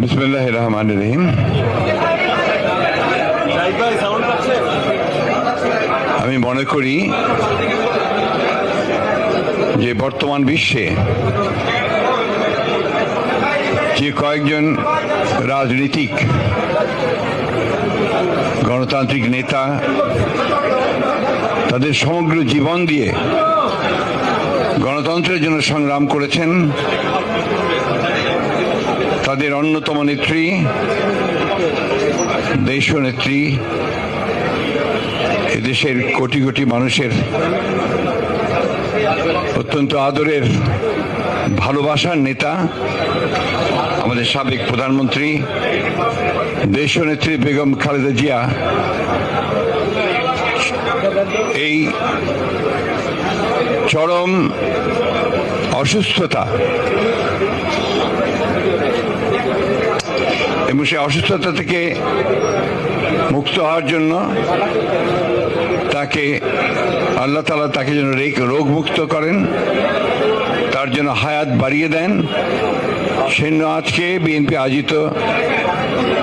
বিসমুল্লাহ রহমান রহিম আমি মনে করি যে বর্তমান বিশ্বে যে কয়েকজন রাজনীতিক, গণতান্ত্রিক নেতা তাদের সমগ্র জীবন দিয়ে গণতন্ত্রের জন্য সংগ্রাম করেছেন তাদের অন্যতম নেত্রী দেশ নেত্রী এদেশের কোটি কোটি মানুষের অত্যন্ত আদরের, ভালোবাসার নেতা, আমাদের সাবেক প্রধানমন্ত্রী দেশ নেত্রী বেগম খালেদা জিয়া। এই চরম অসুস্থতা এবং সেই অসুস্থতা থেকে মুক্ত হওয়ার জন্য তাকে, আল্লাহ তালা তাকে যেন রোগ মুক্ত করেন, তার জন্য হায়াত বাড়িয়ে দেন। সেজন্য আজকে বিএনপি আয়োজিত,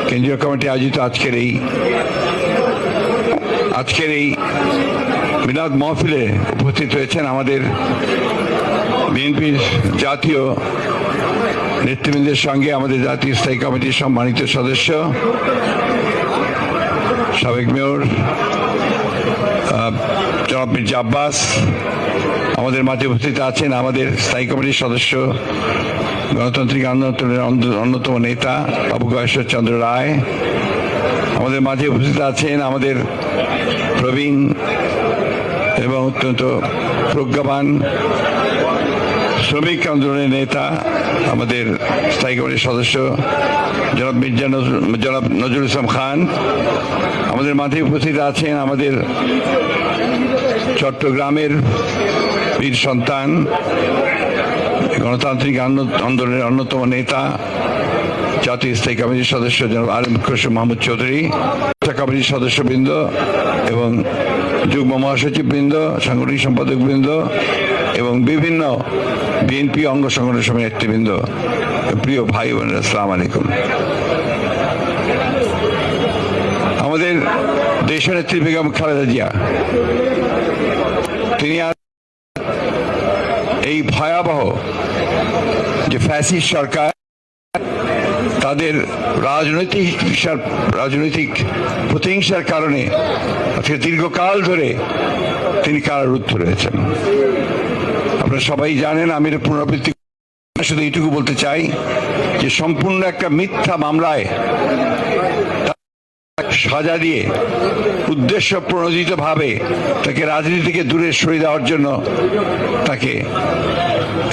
কেন্দ্রীয় কমিটি আয়োজিত আজকের এই আজকের এই মিলাদ মহফিলে উপস্থিত হয়েছেন আমাদের বিএনপির জাতীয় নেতৃবৃন্দের সঙ্গে আমাদের জাতীয় স্থায়ী কমিটির সম্মানিত সদস্য, সাবেক মেয়র জনাব মির্জা আব্বাস, আমাদের মাঝে উপস্থিত আছেন আমাদের স্থায়ী কমিটির সদস্য, গণতান্ত্রিক আন্দোলনের অন্যতম নেতা বাবু গয়েশ্বর চন্দ্র রায়, আমাদের মাঝে উপস্থিত আছেন আমাদের প্রবীণ এবং অত্যন্ত প্রজ্ঞাবান শ্রমিক আন্দোলনের নেতা, আমাদের স্থায়ী কমিটির সদস্য, জনাব মির্জা জনাব নজরুল ইসলাম খান, আমাদের মাঝে উপস্থিত আছেন আমাদের চট্টগ্রামের বীর সন্তান, গণতান্ত্রিক আন্দো- আন্দোলনের অন্যতম নেতা, জাতীয় স্থায়ী কমিটির সদস্য জনাব আলম খসরু মাহমুদ চৌধুরী কমিটির সদস্যবৃন্দ এবং যুগ্ম মহাসচিববৃন্দ, সাংগঠনিক সম্পাদকবৃন্দ এবং বিভিন্ন বিএনপি অঙ্গ সংগঠন সমিতির নেতৃবৃন্দ, প্রিয় ভাই বোনেরা, আসসালাম আলাইকুম। আমাদের দেশনেত্রী বেগম খালেদা জিয়া, তিনি এই ভয়াবহ যে ফ্যাসিস্ট সরকার, তাদের রাজনৈতিক রাজনৈতিক প্রতিহিংসার কারণে আজকে দীর্ঘকাল ধরে তিনি কারারুদ্ধ রয়েছেন। আপনারা সবাই জানেন আমি পুনরাবৃত্তি শুধু এইটুকু বলতে চাই যে সম্পূর্ণ একটা মিথ্যা মামলায় সাজা দিয়ে উদ্দেশ্য প্রণোদিত ভাবে তাকে রাজনীতি থেকে দূরে সরিয়ে দেওয়ার জন্য তাকে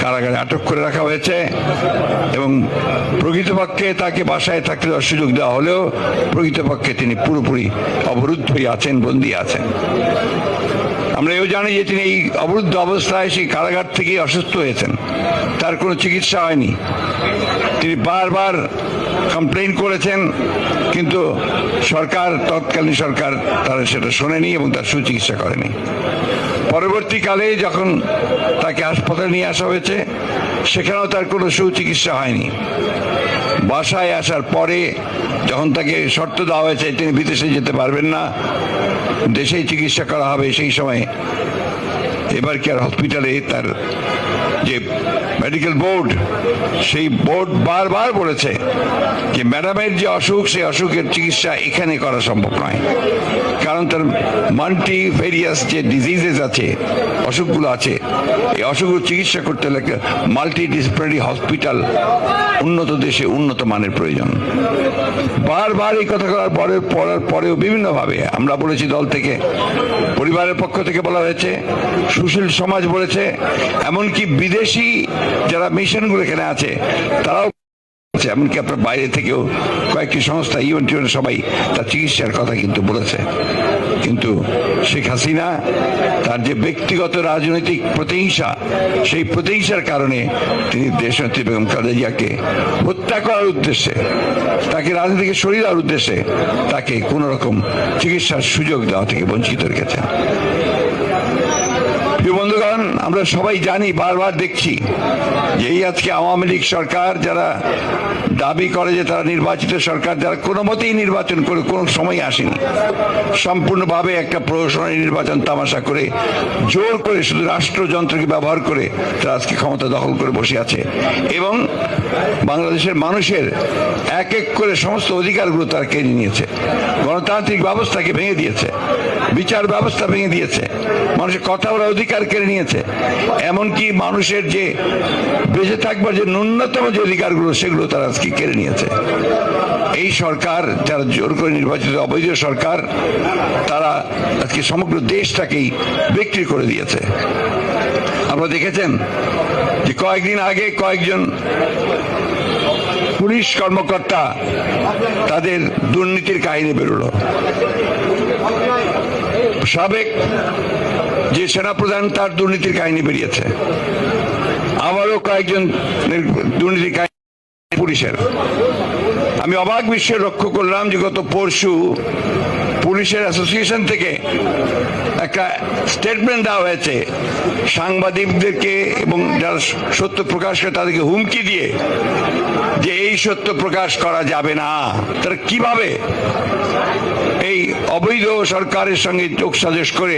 কারাগারে আটক করে রাখা হয়েছে এবং প্রকৃতপক্ষে তাকে বাসায় থাকতে দেওয়ার সুযোগ দেওয়া হলেও প্রকৃতপক্ষে তিনি পুরোপুরি অবরুদ্ধই আছেন, বন্দী আছেন। আমরা এও জানি যে তিনি এই অবরুদ্ধ অবস্থায় সেই কারাগার থেকে অসুস্থ হয়েছেন। তার কোনো চিকিৎসা হয়নি। তিনি বারবার কমপ্লেন করেছেন, কিন্তু সরকার, তৎকালীন সরকার তারা সেটা শোনেনি এবং তার সুচিকিৎসা করেনি। পরবর্তীকালে যখন তাকে হাসপাতালে নিয়ে আসা হয়েছে, সেখানেও তার কোনো সুচিকিৎসা হয়নি। বাসায় আসার পরে যখন তাকে শর্ত দেওয়া হয়েছে, তিনি বিদেশে যেতে পারবেন না দেশেই চিকিৎসা করা হবে সেই সময়ে। এবার কি আর হসপিটালে তার যে মেডিকেল বোর্ড সেই বোর্ড বারবার বলেছে যে ম্যাডামের যে অসুখ, সেই অসুখের চিকিৎসা এখানে করা সম্ভব নয়। কারণ তার মাল্টি ভেরিয়াস যে ডিজিজেস আছে, অসুখগুলো আছে, এই অসুখগুলো চিকিৎসা করতে হলে মাল্টি ডিসিপ্লিনারি হসপিটাল উন্নত দেশে উন্নত মানের প্রয়োজন। বারবার এই কথা করার পরে পড়ার পরেও বিভিন্নভাবে আমরা বলেছি দল থেকে, পরিবারের পক্ষ থেকে বলা হয়েছে, সুশীল সমাজ বলেছে, এমনকি বিদেশি যারা মিশনগুলো এখানে আছে, তারাও এমনকি আপনার বাইরে থেকেও কয়েকটি সংস্থা ইউএন টিউন সবাই তার চিকিৎসার কথা কিন্তু বলেছে। কিন্তু শেখ হাসিনা তার যে ব্যক্তিগত রাজনৈতিক প্রতিহিংসা, সেই প্রতিহিংসার কারণে তিনি দেশনেত্রী বেগম খালেদা জিয়াকে হত্যা করার উদ্দেশ্যে, তাকে রাজনীতি থেকে সরিয়ে দেওয়ার উদ্দেশ্যে তাকে কোন রকম চিকিৎসার সুযোগ দেওয়া থেকে বঞ্চিত রেখেছেন। বন্ধুগণ কারণ আমরা সবাই জানি, বারবার দেখছি এই আজকে আওয়ামী লীগ সরকার যারা দাবি করে যে তারা নির্বাচিত সরকার, যারা কোনো মতেই নির্বাচন করে কোনো সময় আসেনি। সম্পূর্ণভাবে একটা প্রহসনের নির্বাচন তামাশা করে, জোর করে শুধু রাষ্ট্রযন্ত্রকে ব্যবহার করে তারা আজকে ক্ষমতা দখল করে বসে আছে। এবং বাংলাদেশের মানুষের এক এক করে সমস্ত অধিকারগুলো তারা কেড়ে নিয়েছে। গণতান্ত্রিক ব্যবস্থাকে ভেঙে দিয়েছে। বিচার ব্যবস্থা ভেঙে দিয়েছে। মানুষের কথা বলার অধিকার কেড়ে নিয়েছে। এমনকি মানুষের যে বেঁচে থাকবার যে ন্যূনতম যে অধিকারগুলো, সেগুলো তারা আজকে কেড়ে নিয়েছে। এই সরকার, যারা জোর করে নির্বাচিত অবৈধ সরকার, তারা আজকে সমগ্র দেশটাকেই বিক্রি করে দিয়েছে। আপনারা দেখেছেন যে কয়েকদিন আগে কয়েকজন পুলিশ কর্মকর্তা তাদের দুর্নীতির কাহিনী বেরোলো। সাবেক যে সেনাপ্রধান, তার দুর্নীতির কাহিনী বেরিয়েছে। আবারও কয়েকজন দুর্নীতির কাহিনী পুলিশের। আমি অবাক বিশ্বে লক্ষ্য করলাম যে গত পরশু পুলিশের অ্যাসোসিয়েশন থেকে একটা স্টেটমেন্ট দেওয়া হয়েছে। সাংবাদিকদেরকে এবং যারা সত্য প্রকাশ করে তাদেরকে হুমকি দিয়ে যে এই সত্য প্রকাশ করা যাবে না। তারা কীভাবে এই অবৈধ সরকারের সঙ্গে যোগ সাজস করে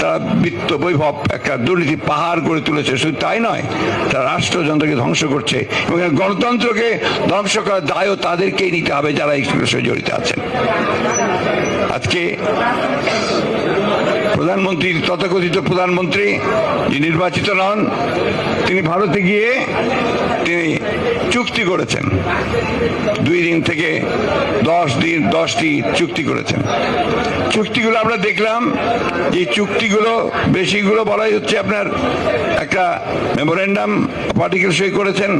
তারা বিত্ত বৈভব একটা দুর্নীতি পাহাড় গড়ে তুলেছে। শুধু তাই নয়, তারা রাষ্ট্রযন্ত্রকে ধ্বংস করছে এবং গণতন্ত্রকে ধ্বংস করার দায়ও তাদেরকেই নিতে হবে যারা এই বিষয়ে জড়িত আছেন। আজকে প্রধানমন্ত্রী, তথাকথিত প্রধানমন্ত্রী যিনি নির্বাচিত নন, তিনি ভারতে গিয়ে তিনি করেছেন। দুই দিন থেকে দশ দিন, দশটি চুক্তি করেছেন। চুক্তিগুলো আমরা দেখলাম, যে চুক্তিগুলো, বেশিগুলো বলাই হচ্ছে আপনার একটা মেমোরেন্ডাম পার্টিকেল সই করেছেন।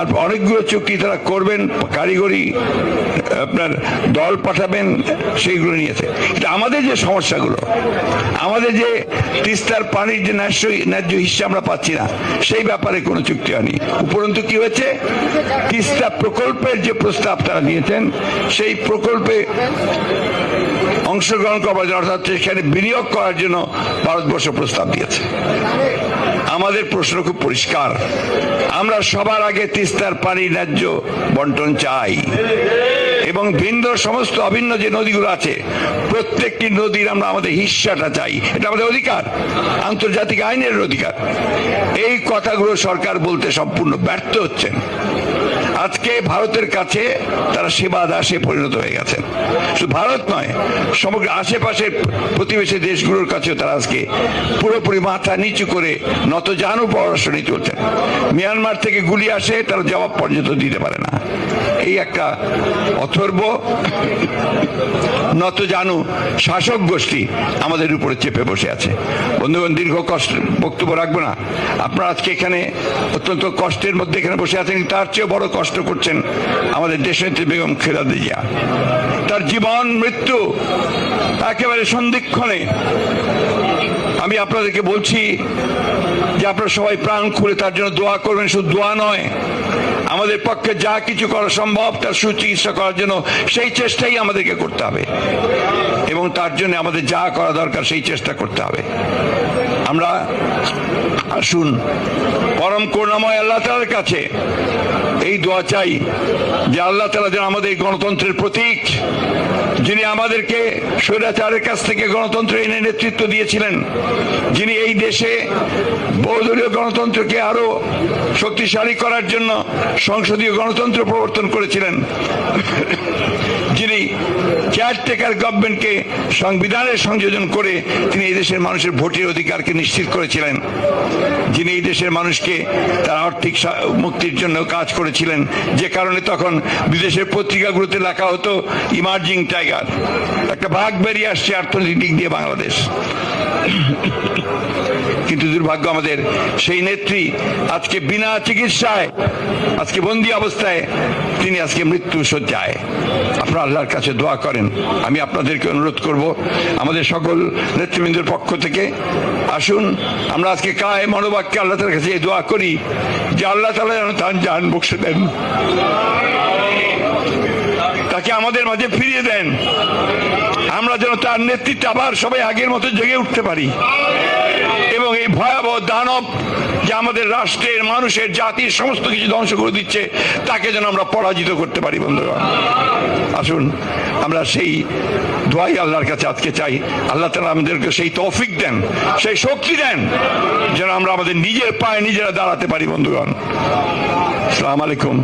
আর অনেকগুলো চুক্তি তারা করবেন, কারিগরি, আপনার দল পাঠাবেন, সেইগুলো নিয়েছে। কিন্তু আমাদের যে সমস্যাগুলো, আমাদের যে তিস্তার পানির যে ন্যায্য ন্যায্য হিসা আমরা পাচ্ছি না, সেই ব্যাপারে কোনো চুক্তি হয়নি। উপরন্তু কি হয়েছে? তিস্তা প্রকল্পের যে প্রস্তাব তারা নিয়েছেন সেই প্রকল্পে অংশগ্রহণ করার জন্য, অর্থাৎ সেখানে বিনিয়োগ করার জন্য ভারতবর্ষ প্রস্তাব দিয়েছে। আমাদের প্রশ্ন খুব পরিষ্কার। আমরা সবার আগে তিস্তার পানি ন্যায্য বন্টন চাই। এবং ভিন্ন সমস্ত অভিন্ন যে নদীগুলো আছে, প্রত্যেকটি নদীর আমরা আমাদের হিস্সাটা চাই। এটা আমাদের অধিকার, আন্তর্জাতিক আইনের অধিকার। এই কথাগুলো সরকার বলতে সম্পূর্ণ ব্যর্থ হচ্ছেন। আজকে ভারতের কাছে তারা সেবা দাসে পরিণত হয়ে গেছে। শুধু ভারত নয়, সমগ্র আশেপাশের প্রতিবেশী দেশগুলোর কাছেও তারা আজকে পুরোপুরি মাথা নিচু করে নত জানু পরামর্শ চলছে মিয়ানমার থেকে গুলি আসে, তারা জবাব পর্যন্ত দিতে পারে না। এই একটা অথর্ব। নত জানু শাসক গোষ্ঠী আমাদের উপরে চেপে বসে আছে। বন্ধুগণ, দীর্ঘ কষ্ট, বক্তব্য রাখব না। আপনারা আজকে এখানে অত্যন্ত কষ্টের মধ্যে এখানে বসে আছেন তার চেয়ে বড় কষ্ট করছেন আমাদের দেশনেত্রী বেগম খেলাদি জিয়া। তার জীবন, মৃত্যু একেবারে সন্ধিক্ষণে আমি আপনাদেরকে বলছি যে আপনারা সবাই প্রাণ খুলে তার জন্য দোয়া করবেন, শুধু দোয়া নয় আমাদের পক্ষে যা কিছু করা সম্ভব, তার সুচিকিৎসা করার জন্য সেই চেষ্টাই আমাদেরকে করতে হবে। এবং তার জন্য আমাদের যা করা দরকার সেই চেষ্টা করতে হবে। আমরা আসুন। পরম করুণাময় আল্লাহ তালার কাছে। এই দোয়া চাই যে আল্লাহ তালা যেন আমাদের গণতন্ত্রের প্রতীক, যিনি আমাদেরকে স্বৈরাচারের কাছ থেকে গণতন্ত্র এনে নেতৃত্ব দিয়েছিলেন, যিনি এই দেশে বহুদলীয় গণতন্ত্রকে আরও শক্তিশালী করার জন্য সংসদীয় গণতন্ত্র প্রবর্তন করেছিলেন, যিনি কেয়ারটেকার গভর্নমেন্টকে সংবিধানের সংযোজন করে তিনি এই দেশের মানুষের ভোটের অধিকারকে নিশ্চিত করেছিলেন, যিনি এই দেশের মানুষকে তার আর্থিক মুক্তির জন্য কাজ করেছিলেন। যে কারণে তখন বিদেশের পত্রিকাগুলোতে লেখা হতো ইমার্জিং টাইগার একটা ভাগ বেরিয়ে আসছে অর্থনৈতিক দিক দিয়ে বাংলাদেশ। কিন্তু দুর্ভাগ্য আমাদের। সেই নেত্রী আজকে বিনা চিকিৎসায়, আজকে বন্দি অবস্থায়, তিনি আজকে মৃত্যু সজ্জায়। আপনারা আল্লাহর কাছে দোয়া করেন। আমি আপনাদেরকে অনুরোধ করব, আমাদের সকল নেতৃবৃন্দের পক্ষ থেকে আসুন, আমরা আজকে কায় মনোবাক্যে আল্লাহ তালার কাছে দোয়া করি, যে আল্লাহ তালা যেন তার জান বসে দেন। তাকে আমাদের মাঝে ফিরিয়ে দেন। আমরা যেন তার নেতৃত্বে আবার সবাই আগের মতো জেগে উঠতে পারি। দানব যে আমাদের রাষ্ট্রের, মানুষের, জাতির সমস্ত কিছু ধ্বংস করে দিচ্ছে, তাকে যেন আমরা পরাজিত করতে পারি বন্ধুগণ আসুন, আমরা সেই দোয়াই আল্লাহর কাছে আজকে চাই। আল্লাহ তালা আমাদেরকে সেই তৌফিক দেন, সেই শক্তি দেন, যেন আমরা আমাদের নিজের পায়ে নিজেরা দাঁড়াতে পারি, বন্ধুগণ। আসসালামু আলাইকুম।